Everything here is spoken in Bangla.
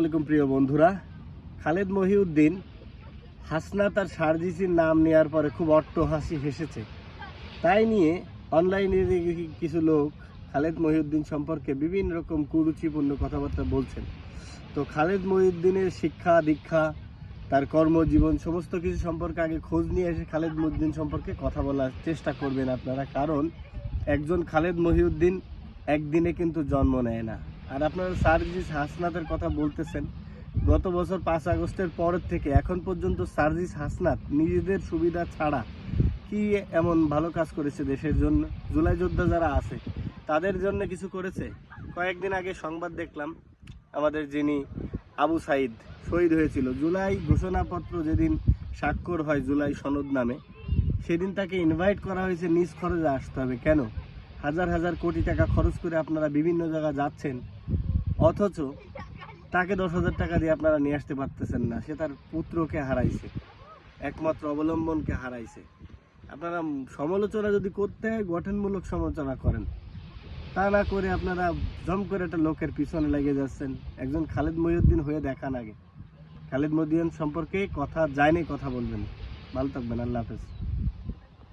আলাইকুম প্রিয় বন্ধুরা। খালেদ মহিউদ্দিন হাসনা তার সার্জিসির নাম নেওয়ার পরে খুব অট্ট হাসি হেসেছে। তাই নিয়ে অনলাইনে কিছু লোক খালেদ মহিউদ্দিন সম্পর্কে বিভিন্ন রকম কুরুচিপূর্ণ কথাবার্তা বলছেন। তো খালেদ মহিউদ্দিনের শিক্ষা, দীক্ষা, তার কর্মজীবন সমস্ত কিছু সম্পর্কে আগে খোঁজ নিয়ে এসে খালেদ মহিউদ্দিন সম্পর্কে কথা বলার চেষ্টা করবেন আপনারা। কারণ একজন খালেদ মহিউদ্দিন একদিনে কিন্তু জন্ম নেয় না। আর আপনারা সার্জিস হাসনাতের কথা বলতেছেন, গত বছর পাঁচ আগস্টের পরের থেকে এখন পর্যন্ত সার্জিস হাসনাত নিজেদের সুবিধা ছাড়া কি এমন ভালো কাজ করেছে দেশের জন্য? জুলাই যোদ্ধা যারা আছে, তাদের জন্য কিছু করেছে? কয়েকদিন আগে সংবাদ দেখলাম, আমাদের যিনি আবু সাইদ শহীদ হয়েছিল, জুলাই ঘোষণাপত্র যেদিন স্বাক্ষর হয় জুলাই সনদ নামে, সেদিন তাকে ইনভাইট করা হয়েছে, নিজ খরচে আসতে হবে। কেন? হাজার হাজার কোটি টাকা খরচ করে আপনারা বিভিন্ন জায়গা যাচ্ছেন, অথচ তাকে দশ হাজার টাকা দিয়ে আপনারা নিয়ে আসতে পারতেছেন না। সে তার পুত্রকে হারাইছে, একমাত্র অবলম্বনকে হারাইছে। আপনারা সমালোচনা যদি করতে হয়, গঠনমূলক সমালোচনা করেন। তা না করে আপনারা জম করে একটা লোকের পিছনে লেগে যাচ্ছেন। একজন খালেদ মহিউদ্দিন হয়ে দেখান আগে। খালেদ মহিউদ্দিন সম্পর্কে কথা, যায়নি, কথা বলবেন। ভালো থাকবেন, আল্লাহ হাফেজ।